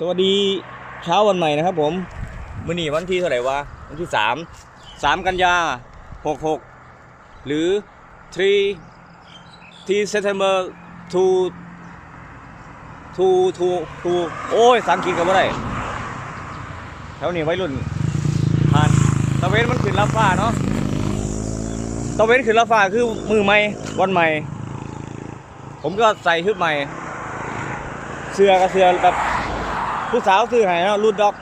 สวัสดีเช้าวันใหม่นะครับผมมื่อนี้วันที่เท่าไหร่วะวันที่สามสามกันยาหกหกหรือ three three September two two two two โอ้ยสังกฤษกันว่าได้แถวนี้ไว้รุ่นผ่านตะเวนมันขึ้นรับฟ้าเนาะตะเวนขึ้นรับฟ้าคือมือใหม่วันใหม่ ผมก็ใส่ชุดใหม่ เสื้อกับเสื้อแบบ ผู้สาวซื้อให้เนาะรูดด็อก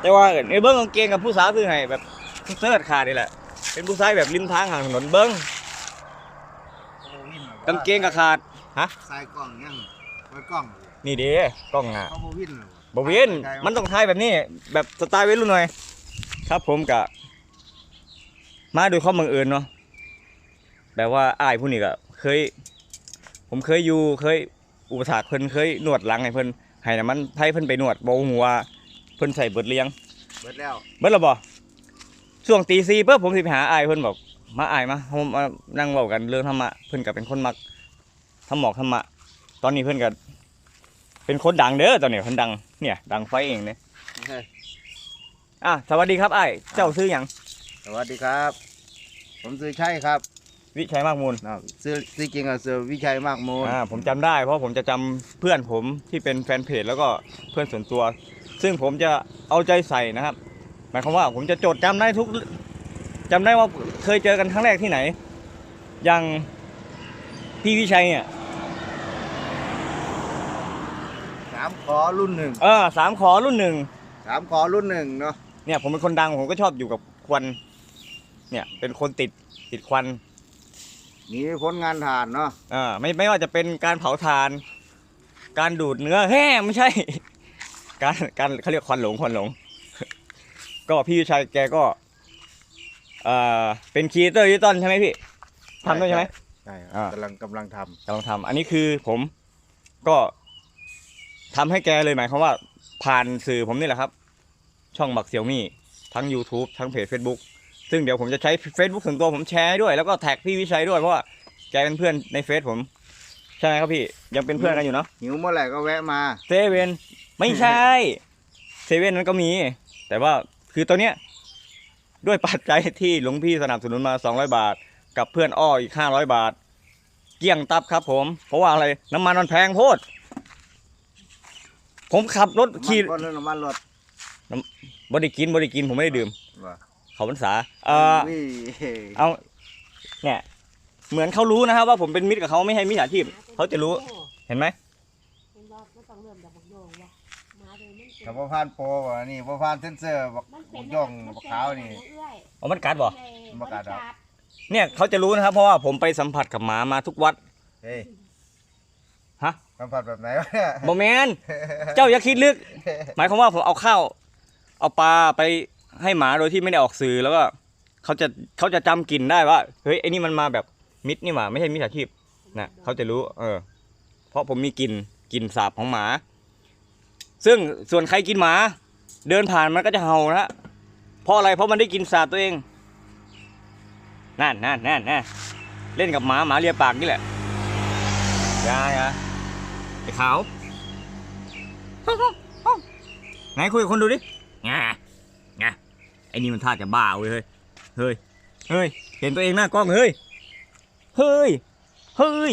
แต่ว่าในเบิ้งกางเกงกับผู้สาวซื้อให้แบบเสื้อขาดนี่แหละ เป็นผู้ชายแบบริมทางห่างถนนเบิ้งกางเกงกับขาดฮะใส่กล่องยังไว้กล่องนี่เด้กล้องอะเขาบวินเลยบเวนมันต้องถ่ายแบบนี้ แบบสไตล์วัยรุ่นหน่อย ครับผมกะมาโดยข้อบังเอิญเนาะแบบว่าอ้ายผู้นี้ก็เคย ผมเคยอยู่เคยอุปถากเพิ่นเคยนวดหลังให้เพิ่น ให้น้ำมันไทยเพิ่นไปนวดบ่ฮู้ว่าเพิ่นใส่เบิดเลี้ยงเบิดแล้วเบิดแล้วบ่ช่วงตี4เพิ่ผมสิไปหาอ้ายเพิ่นบอกมาอ้ายมาเฮามานั่งเว้ากันเรื่องธรรมะเพิ่นก็เป็นคนมักทำหมอกธรรมะ ตอนนี้เพิ่นก็เป็นคนดังเด้อตอนนี้เพิ่นดังเนี่ย ดังไฟเองเนี่ยอะสวัสดีครับอ้ายเจ้าซื้อหยังสวัสดีครับ ผมซื้อชัยครับ วิชัยมากมูลนะซื้อซื้อจริงอะซื้อวิชัยมากมูลอ่าผมจำได้ เพราะผมจะจำเพื่อนผมที่เป็นแฟนเพจแล้วก็เพื่อนส่วนตัว ซึ่งผมจะเอาใจใส่นะครับ หมายความว่าผมจะจดจำได้ทุกจำได้ว่าเคยเจอกันครั้งแรกที่ไหน อย่างพี่วิชัยเนี่ย สามขอรุ่นหนึ่งเออสามขอรุ่นหนึ่ง สามขอรุ่นหนึ่งเนาะเนี่ยผมเป็นคนดังผมก็ชอบอยู่กับควัน เนี่ยเป็นคนติดติดควัน หนีพ้นงานฐานเนาะอ่าไม่ไม่ว่าจะเป็นการเผาถ่าน การดูดเนื้อแฮ่ไม่ใช่ การการเขาเรียกควันหลงควันหลง ก็พี่วิชัยแกก็เอ่อเป็นครีเอเตอร์ดิจิตอลใช่ไหมพี่ทำด้วยใช่ไหม ใช่ครับอ่า กำลังกำลังทกำลังทำอันนี้คือผมก็ทำให้แกเลยหมายความว่า ผ่านสื่อผมนี่แหละครับ ช่องบักเสี่ยวมี่ทั้ง YouTube ทั้งเพจ Facebook ซึ่งเดี๋ยวผมจะใช้ Facebook ส่วนตัวผมแชร์ให้ด้วย แล้วก็แท็กพี่วิชัยด้วยเพราะว่าแกเป็นเพื่อนในเฟซผม ใช่ไหมครับพี่ยังเป็นเพื่อนกันอยู่เนาะำหิวเมื่อไหร่ก็แวะมาเซเว่นไม่ใช่เซเว่นนั้นก็มี แต่ว่าคือตัวเนี้ยด้วยปัจจัยที่หลวงพี่สนับสนุนมา 200 บาท กับเพื่อนอ้ออีก 500 บาท เกลี้ยงตับครับผม เพราะว่าอะไรน้ำมันมันแพงโพด ผมขับรถขี่มันก็น้ำมันรถบริกินบริกินผมไม่ได้ดื่มว่ะ เขาพรรษาเอออุ้ยเอา เนี่ย เหมือนเขารู้นะครับ ว่าผมเป็นมิตรกับเขาไม่ให้มิจฉาชีพเขาจะรู้เห็นไหมเห็นว่าก็ต้องเริ่มจากบักโยงว่ามาโดยมันเป็นกับพ่อพานโปรว่ะนี่พ่อพานเซนเซอร์บักมันเป็บันกย่องบักขาวนี่เอามันกัดบ่บ่กัดดอกเนี่ยเขาจะรู้นะครับ เพราะว่าผมไปสัมผัสกับหมามาทุกวัดเฮ้ยฮะสัมผัสแบบไหนวะเนี่ยบอแมนเจ้าอย่าคิดลึก หมายความว่าผมเอาข้าว เอาปลาไป ให้หมาโดยที่ไม่ได้ออกสื่อแล้วก็เขาจะเขาจะจำกลิ่นได้ว่าเฮ้ยไอ้นี่มันมาแบบมิดนี่หว่าไม่ใช่มิจฉาชีพนะเขาจะรู้ เออ เพราะผมมีกลิ่นกลิ่นสาบของหมา ซึ่งส่วนใครกินหมา เดินผ่านมันก็จะเห่านะเพราะอะไรเพราะมันได้กินสาบตัวเองนั่นนั่นนั่นนั่นเล่นกับหมาหมาเลียปากนี่แหละยาอยาไอ้ขาวไหนคุยกับคนดูดิงางา อ้นี่มันท่าจะบ้าเว้ยเฮ้ย เฮ้ย เฮ้ย เห็นตัวเองหน้ากล้องเฮ้ย เฮ้ย เฮ้ย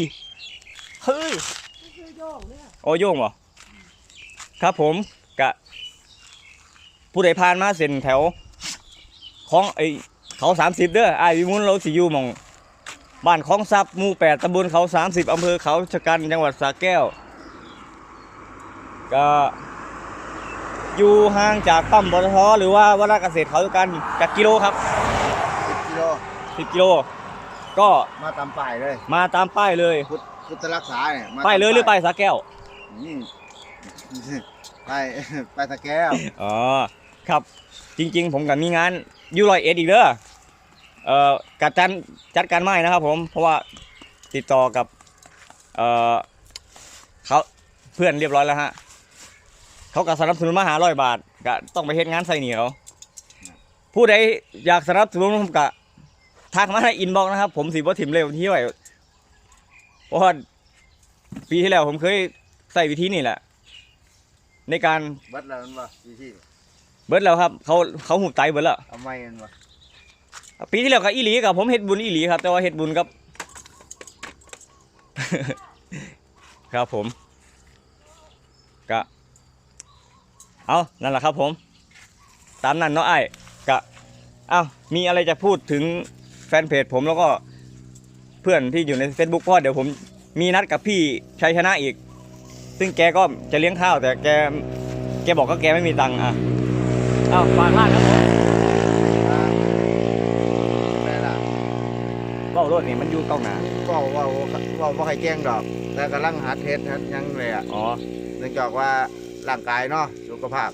เฮ้ยอโยงเนี่ยอโยงเหรอ ครับผมกะ ผู้ใดผ่านมาเส้นแถวของไอเขาสามสิบเด้อไอายวิมุลเราสิอยู่มองบ้านคลองซับหมู่แปดตำบลเขาสามสิบอำเภอเขาชะกันจังหวัดสระแก้ว ก็ อยู่ห่างจากปั๊มปตทหรือว่าวัดราชเกษตรเขาชะกันจากกิโลครับสิบกิโลสิบกิโลก็มาตามป้ายเลยมาตามป้ายเลย พุทธพุทธรักษาเนี่ยมป้ายเลยหรือป้ายสระแก้วนี่ป้ายป้ายตะแก้วอ๋อครับจริง ๆ ผมกับมีงานอยูรอยเอ็ดอีกเด้อเอ่อกัดจันจัดการไม้นะครับ ผมเพราะว่าติดต่อกับเอ่อเขาเพื่อนเรียบร้อยแล้วฮะ เขาก็สนับสนุนมาหาร้อยบาทก็ต้องไปเฮ็ดงานใส่เหนียว ผู้ใดอยากสนับสนุนผมก็ทักมาในอินบ็อกนะครับ ผมสีบ่ถิ่มเร็วที่ไว้เพราะว่าปีที่แล้วผมเคยใส่วิธีนี่แหละ ในการเบิดแล้วมันบ่พี่ที่เบิดแล้วครับ เขาเขาหูไตเบิดแล้วเอาไม้มันบ่ปีที่แล้วก็อีหลีกับผมเฮ็ดบุญอีหลีครับ แต่ว่าเฮ็ดบุญกับ ครับผมก็ เอานั่นแหละครับผม ตามนั้นเนาะไอ้ายก็เอามีอะไรจะพูดถึงแฟนเพจผมแล้วก็เพื่อนที่อยู่ใน Facebook เพราะเดี๋ยวผมมีนัดกับพี่ชัยชนะอีก ซึ่งแกก็จะเลี้ยงข้าว แต่แกแกบอกก็แกไม่มีตังค์อะเอาฝากร้านครับผมอ่าแม่ล่ะเบ้ารถนี่มันอยู่กล้องหน้าเว้าเว้าเว้าบ่ให้แกล้งดอกแต่กำลังหัดเฮ็ดหัดหยังเลยอะอ๋อเนื่องจากว่าร่างกายเนาะสุ ขภาพ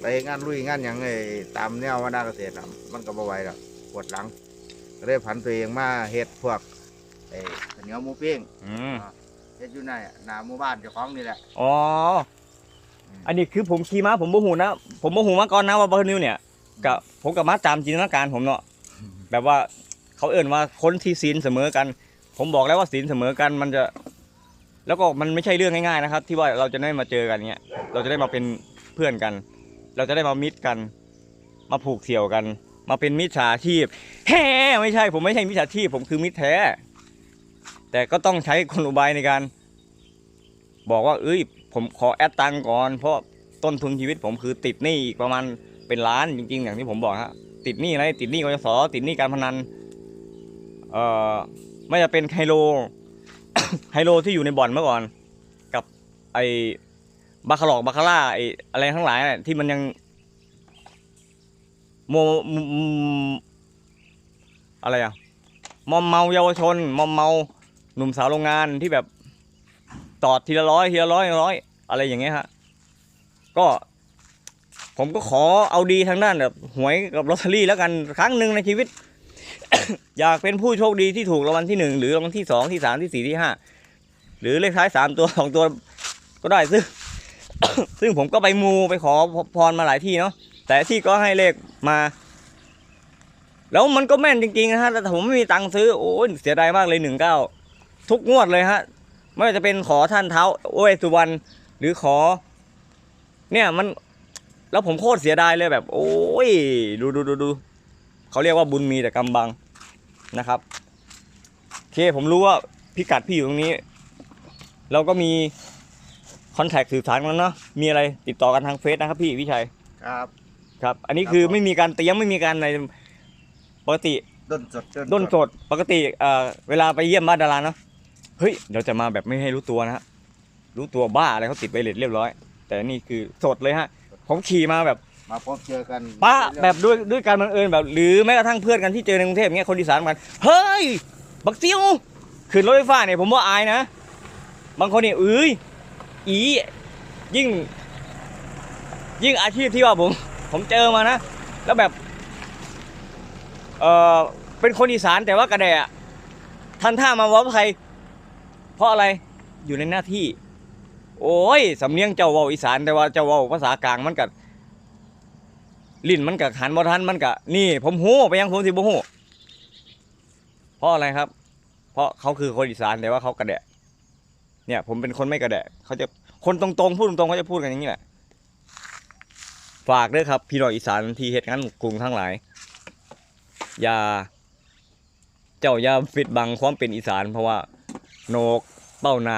ไปงานลุยงานหยังไอ้ตามแนววนาเกษตรน่ะมันก็บ่ไหวแล้วปวดหลังก็เลยผันตัวเองมาเฮ็ดพวกไอ้ข้าวเหนียวหมูปิ้งอืมเฮ็ดอยู่ในหน้าหมู่บ้านเจ้าของนี่แหละ อ๋ออันนี้คือผมขี่ม้าผมโมโหนะ ผมโมโหมาก่อนนะว่าบอร์นิวเนี่ยกับผมกับม้าตามจินตนาการผมเนาะแบบว่าเขาเอ่นว่าคนที่ศีลเสมอกัน ผมบอกแล้วว่าศีลเสมอกันมันจะ แล้วก็มันไม่ใช่เรื่องง่ายๆนะครับ ที่ว่าเราจะได้มาเจอกันเนี่ยเราจะได้มาเป็น เพื่อนกัน เราจะได้มามิตรกัน มาผูกเสี่ยวกัน มาเป็นมิจฉาชีพแฮ่ไม่ใช่ผมไม่ใช่มิจฉาชีพ ผมคือมิตรแท้ แต่ก็ต้องใช้กลอุบายในการ บอกว่า เอ้ย ผมขอแอดตังก่อน เพราะต้นทุนชีวิตผมคือติดหนี้อีกประมาณเป็นล้านจริง ๆ อย่างที่ผมบอกฮะติดหนี้อะไรติดหนี้กยศติดหนี้การพนันเอ่อไม่จะเป็นไฮโลไฮโลที่อยู่ในบ่อนเมื่อก่อน กับไอ บาคาหลอกบาคาร่าไออะไรทั้งหลายน่ะที่มันยังโมอะไรอะมอมเมาเยาวชน มอมเมาหนุ่มสาวโรงงานที่แบบตอดทีละร้อยทีละร้อยร้อย อะไรอย่างเงี้ยฮะก็ ผมก็ขอเอาดีทางด้านแบบหวยกับลอตเตอรี่แล้วกันครั้งหนึ่งในชีวิต อยากเป็นผู้โชคดีที่ถูกรางวัลที่หนึ่งหรือรางวัลที่สองที่สามที่สี่ที่ห้าหรือเลขท้ายสามตัวสองตัวก็ได้ซึ่ง ซึ่งผมก็ไปมูไปขอพรมาหลายที่เนาะแต่ที่ก็ให้เลขมา แล้วมันก็แม่นจริงๆนะฮะแต่ผมไม่มีตังค์ซื้อโอ้ยเสียดายมากเลยหนึ่งเก้าทุกงวดเลยฮะ ไม่ว่าจะเป็นขอท่านเท้าโอ้ยสุวรรณหรือขอ เนี่ยมัน แล้วผมโคตรเสียดายเลยแบบ โอ้ยดูดูดูดูเขาเรียกว่าบุญมีแต่กำบังนะครับโอเคผมรู้ว่าพิกัดพี่อยู่ตรงนี้ เราก็มี คอนแทคสื่อสารกันแล้วเนาะมีอะไรติดต่อกันทางเฟซนะครับพี่วิชัยครับ ครับ อันนี้ครับคือผม ไม่มีการเตรียมไม่มีการอะไรปกติด้นสดด้นสดปกติเอ่อเวลาไปเยี่ยมบ้านดาราเนาะเฮ้ยเดี๋ยวจะมาแบบไม่ให้รู้ตัวนะฮะรู้ตัวบ้าอะไรเขาติดไปเลทเรียบร้อย แต่นี่คือสดเลยฮะผมขี่มาแบบ มาพบเจอกันป้าแบบด้วยด้วยการบังเอิญแบบ หรือแม้กระทั่งเพื่อนกันที่เจอในกรุงเทพเงี้ยคนอีสานกันเฮ้ย บักซิวขึ้นรถไฟฟ้าเนี่ยผมว่าอายนะ บางคนเนี่ยเอ้ย อียิ่ง ยิ่งอาชีพที่ว่าผม ผมเจอมานะ แล้วแบบเออเป็นคนอีสานแต่ว่ากระแดะทันท่ามาว่าใครเพราะอะไรอยู่ในหน้าที่ โอ้ยสำเนียงเจ้าเว้าอีสานแต่ว่าเจ้าเว้าภาษากลางมันกัลิ้นมันกับหันบ่ทันมันกับนี่ ผมหูไปยังผมสิบ่หูเพราะอะไรครับ เพราะเขาคือคนอีสานแต่ว่าเขากระแดะ เนี่ย ผมเป็นคนไม่กระแดะเขาจะคนตรงๆพูดตรงๆเขาจะพูดกันอย่างนี้แหละฝากด้วยครับ พี่น้องอีสานที่เหตุงานกรุงทั้งหลาย อย่า เจ้าอย่าปิดบังความเป็นอีสาน เพราะว่าโหนกเป้านา